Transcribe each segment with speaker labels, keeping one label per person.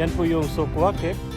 Speaker 1: Yan po yung Sukwakep.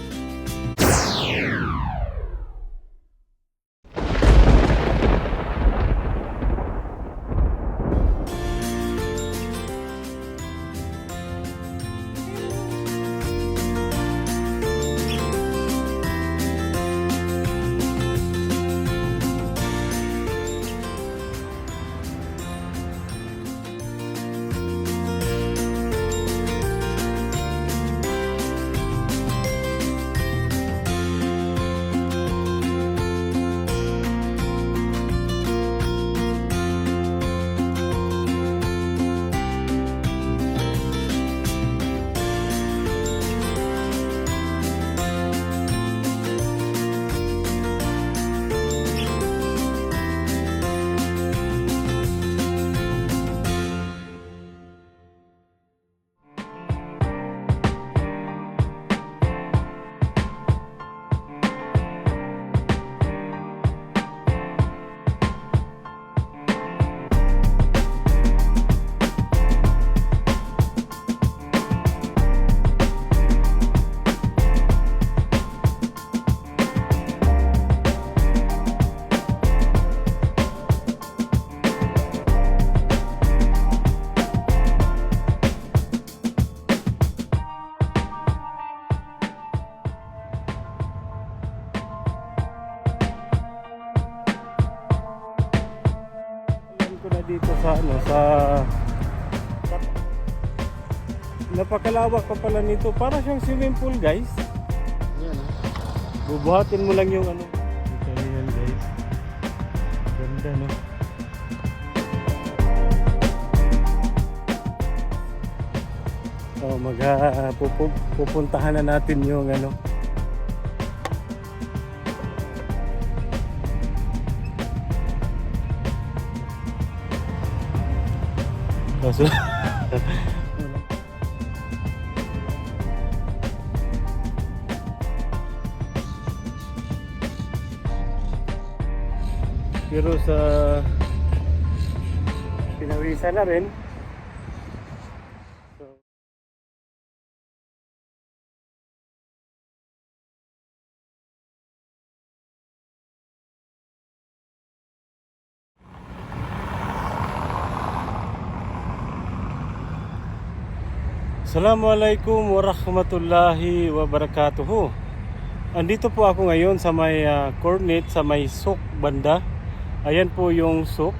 Speaker 1: Dito sa ano sa Napakalawak pa pala nito. Para siyang swimming pool, guys.
Speaker 2: Yan ah.
Speaker 1: Bubuhatin mo lang yung ano. Ito na yan, guys. Ganda, no? So, mag ah, pupu- pupuntahan na natin yung ano. Kaso, pero sa pinawisan na rin. Assalamualaikum warahmatullahi wabarakatuh. Andito po ako ngayon sa may ah, coordinate sa may Sok banda. Ayan po yung Sok.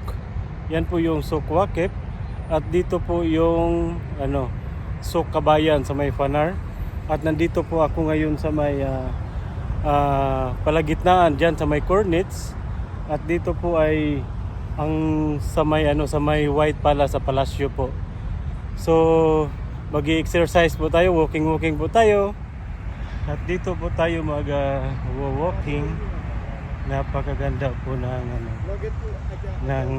Speaker 1: Yan po yung Sok Wakep. At dito po yung ano, Sok Kabayan sa may Fanar. At nandito po ako ngayon sa may ah, ah, palagitnaan diyan sa may coordinates. At dito po ay ang sa may ano sa may White Palace sa palasyo po. So mag-exercise po tayo, walking-walking po tayo. At dito po tayo mag-walking. Napakaganda po ng ano, ng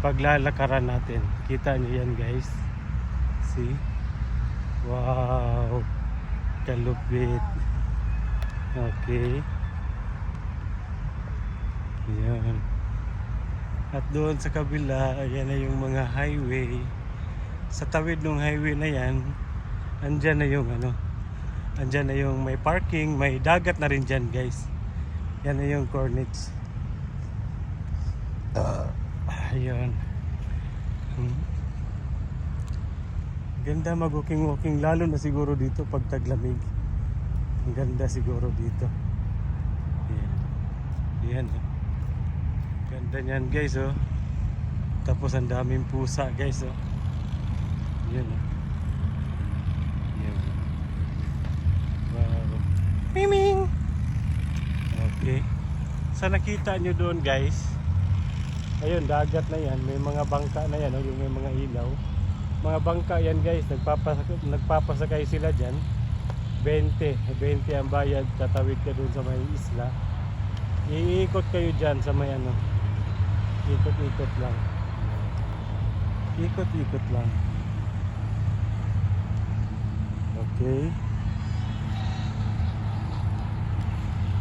Speaker 1: paglalakaran natin. Kita niyo yan guys. See? Wow! Kalupit. Okay. Yan. At doon sa kabila, ayan na yung mga highway. Sa tawid ng highway na yan, andyan na yung ano, andyan na yung may parking, may dagat na rin dyan guys. Yan na yung coordinates. Ayun. Hmm. Ganda mag-walking-walking, lalo na siguro dito pag taglamig. Ang ganda siguro dito. Yan. Yan. oh. Ganda niyan guys oh. Tapos ang daming pusa guys oh. Yan oh. Yan. Wow. Miming! Okay. Sa nakita nyo doon guys, ayun dagat na yan, may mga bangka na yan, oh, yung may mga ilaw. Mga bangka yan guys, nagpapas nagpapasakay sila dyan. 20, 20 ang bayad, tatawid ka doon sa may isla. Iikot kayo dyan sa may ano, ikot-ikot lang. Ikot-ikot lang. Okay.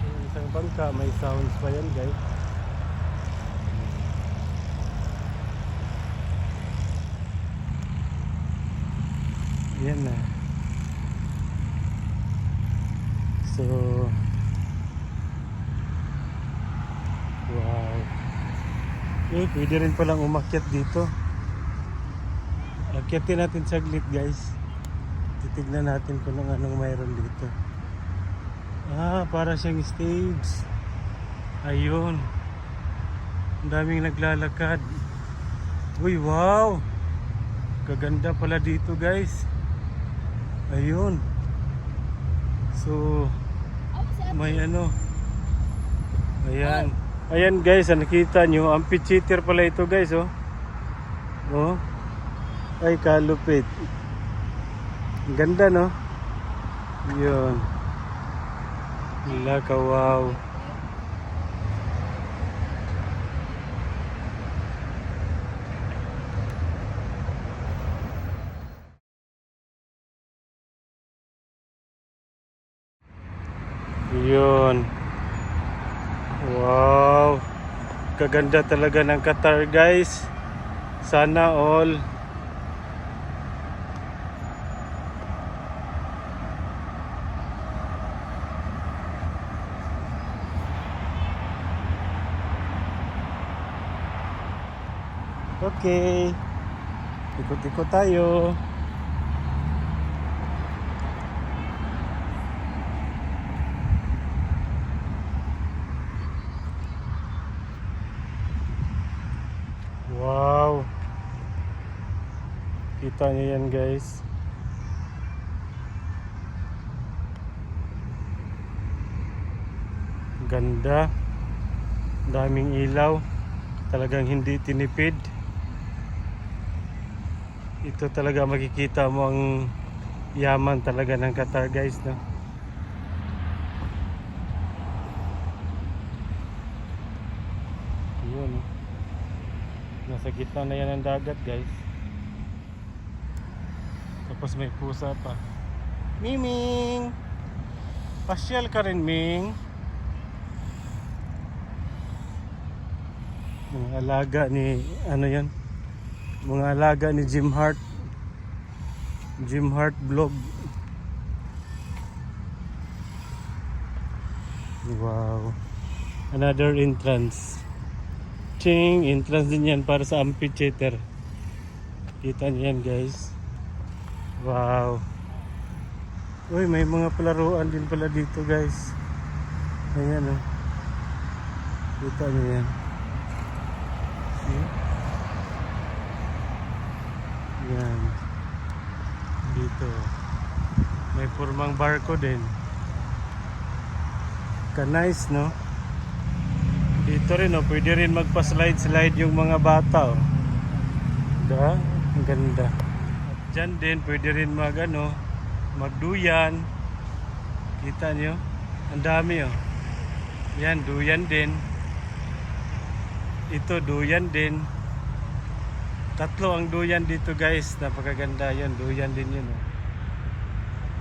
Speaker 1: Yung isang bangka, may sounds pa yan guys. Yan na. So, wow. Eh, pwede rin palang umakyat dito. Akyatin natin saglit guys. Titignan natin kung anong, anong mayroon dito. Ah, para siyang stage. Ayun. Ang daming naglalakad. Uy, wow! Kaganda pala dito guys. Ayun. So, may ano. Ayan. Ayan guys, ah, nakita nyo. Amphitheater pala ito guys, oh. Oh. Ay, kalupit. Ang ganda, no? Yun. Wala ka, wow. Yun. Wow. Kaganda talaga ng Qatar, guys. Sana all. Okay. Ikot-ikot tayo. Wow. Kita niyo yan guys. Ganda. Daming ilaw. Talagang hindi tinipid. Ito talaga makikita mo ang yaman talaga ng Qatar guys no. Yun. Nasa gitna na yan ng dagat guys. Tapos may pusa pa. Miming! Pasyal ka rin, Ming. Mga alaga ni, ano yan? Mga alaga ni Jim Hart. Jim Hart vlog. Wow. Another entrance. Ching, entrance din yan para sa amphitheater. Kita niyo guys. Wow. Uy, may mga palaruan din pala dito guys. Ayan oh. Kita niyo yan. See? Yan. Dito. May formang barko din. Ka-nice, no? Dito rin, oh, pwede rin magpa-slide-slide yung mga bata, oh. Diba? Ang ganda. At dyan din, pwede rin mag, ano, magduyan. Kita niyo? Ang dami, oh. Yan, duyan din. Ito, duyan din. Tatlo ang duyan dito, guys. Napakaganda yun. Duyan din yun, oh.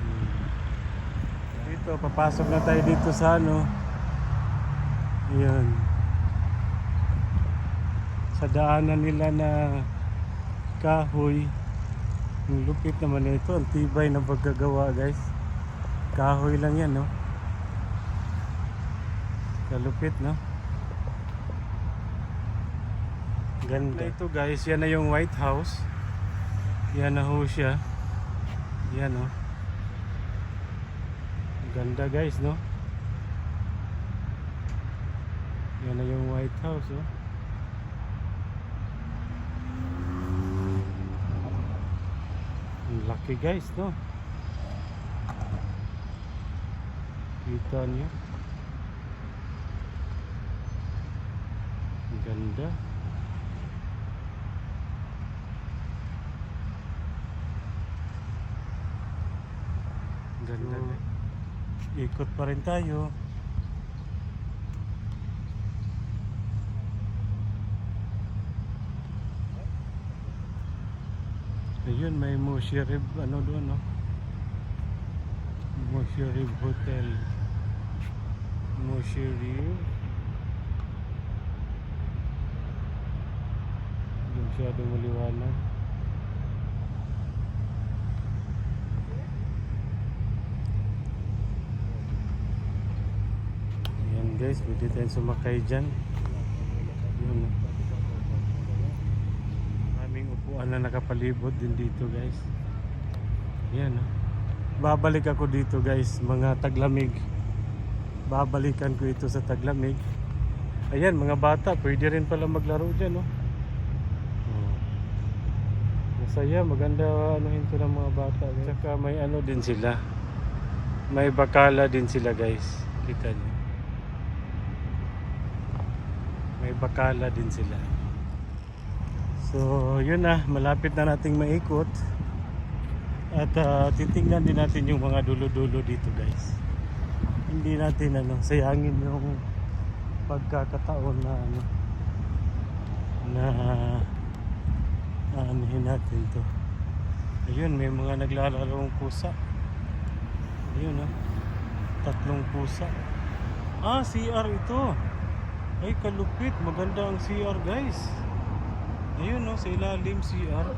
Speaker 1: Hmm. Dito, papasok na tayo dito sa, ano, yun. Sa daanan nila na kahoy. Ang lupit naman ito. Ang tibay na pagkagawa guys. Kahoy lang yan no. Kalupit no. Ganda. Ito guys, yan na yung White House. Yan na ho siya. Yan no. Ganda guys no. Yan na yung White House oh. Ang laki guys, no? Kita niyo. Ang ganda. Ganda. Ikot pa rin tayo. Ayun, may Musharib, ano doon, no? Musharib Hotel. Musharib. Hindi masyadong maliwanag. Guys, pwede tayong sumakay dyan. Yun. Maraming upuan na nakapalibot din dito guys. Yan oh. Babalik ako dito guys, mga taglamig. Babalikan ko ito sa taglamig. Ayan, mga bata, pwede rin pala maglaro dyan oh. Oh. Masaya, maganda ano ito ng mga bata. Guys. Saka may ano din sila. May bakala din sila guys. Kita niyo. May bakala din sila. So, yun na. Malapit na nating maikot. At ah, titingnan din natin yung mga dulo-dulo dito guys. Hindi natin ano, sayangin yung pagkakataon na ano na aanihin natin to. Ayun, may mga naglalarong pusa. Ayun oh. Tatlong pusa. Ah, CR ito. Ay, kalupit. Maganda ang CR, guys. Ayun, no, sa ilalim CR.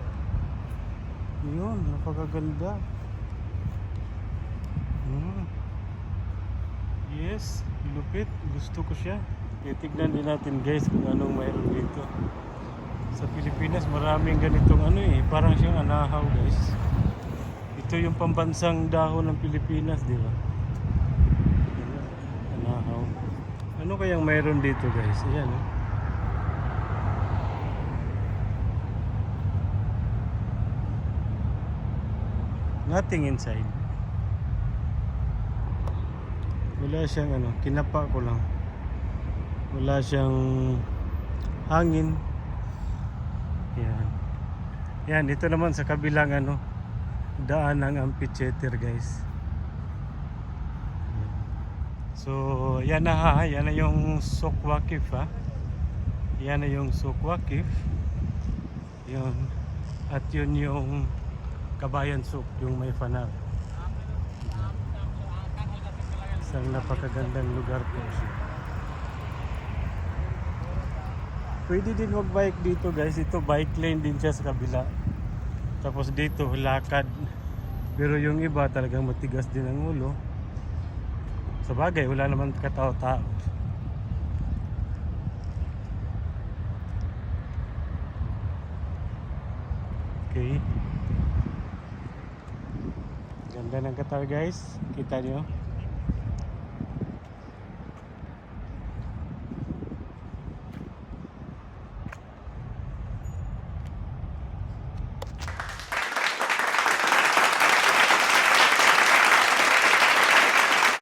Speaker 1: Ayun, napakaganda. Hmm. Yes, lupit. Gusto ko siya. Titignan din natin, guys, kung anong mayroon dito. Sa Pilipinas, maraming ganitong ano eh. Parang siyang anahaw, guys. Ito yung pambansang dahon ng Pilipinas, di ba? Anahaw. Ano kayang mayroon dito guys? Ayan oh. Nothing inside. Wala siyang ano, kinapa ko lang. Wala siyang hangin. Yan. Yan, dito naman sa kabilang ano, daan ng amphitheater guys. So, yan na ha. Yan na yung Sokwakif ha. Yan na yung Sokwakif. Yun. At yun yung Kabayan Sok, yung may fanal. Isang napakagandang lugar po siya. Pwede din mag-bike dito guys. Ito bike lane din siya sa kabila. Tapos dito lakad. Pero yung iba talagang matigas din ang ulo. Sa bagay, wala naman katao-tao. Okay. Ganda ng Qatar guys. Kita nyo.